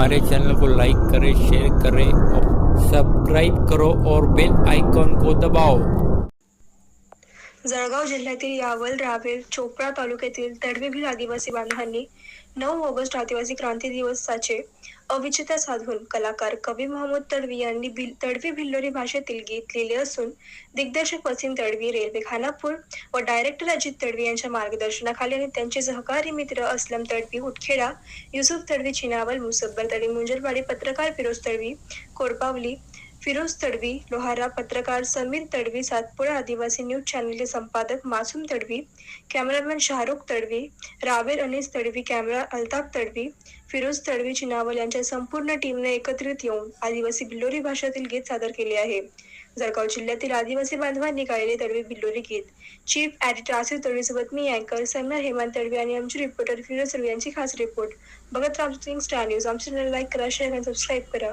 हमारे चैनल को लाइक करें शेयर करें सब्सक्राइब करो और बेल आइकॉन को दबाओ। जळगाव जिल्ह्यातील यावल रावेर चोपडा तालुक्यातील तडवीभील आदिवासी बांधवांनी नऊ ऑगस्ट आदिवासी क्रांती दिवसाचे अविचिता साधून कलाकार कवी महमूद तडवी यांनी भिल तडवी भिल्लोरी भाषेतील गीत लिहिले असून दिग्दर्शक वसीम तडवी रेल्वे खानापूर व डायरेक्टर अजित तडवी यांच्या मार्गदर्शनाखाली आणि त्यांचे सहकारी मित्र असलम तडवी उटखेडा युसुफ तडवी चिनावल मुसब्बर तडवी मुंजलवाडी पत्रकार फिरोज तडवी कोरपावली फिरोज तडवी लोहारा पत्रकार समीर तडवी सातपुडा आदिवासी न्यूज चॅनलचे संपादक मासूम तडवी कॅमेरामॅन शाहरुख तडवी रावेर अनिस तडवी कॅमेरा अल्ताफ तडवी फिरोज तडवी चिनावल यांच्या संपूर्ण टीमने एकत्रित येऊन आदिवासी भिल्लोरी भाषेतील गीत सादर केले आहे. जळगाव जिल्ह्यातील आदिवासी बांधवांनी गायले तडवी भिल्लोरी गीत. चीफ एडिटर आसिफ तडवीसोबत मी अँकर समीर हेमंत तडवी आणि आमचे रिपोर्टर फिरोज तडवी यांची खास रिपोर्ट. बघत राहा स्टार न्यूज. आमचे लाईक करा शेअर आणि सबस्क्राईब करा.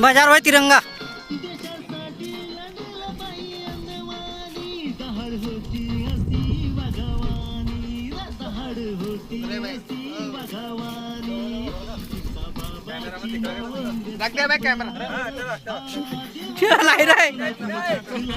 बाजार होय तिरंगा. देशासाठी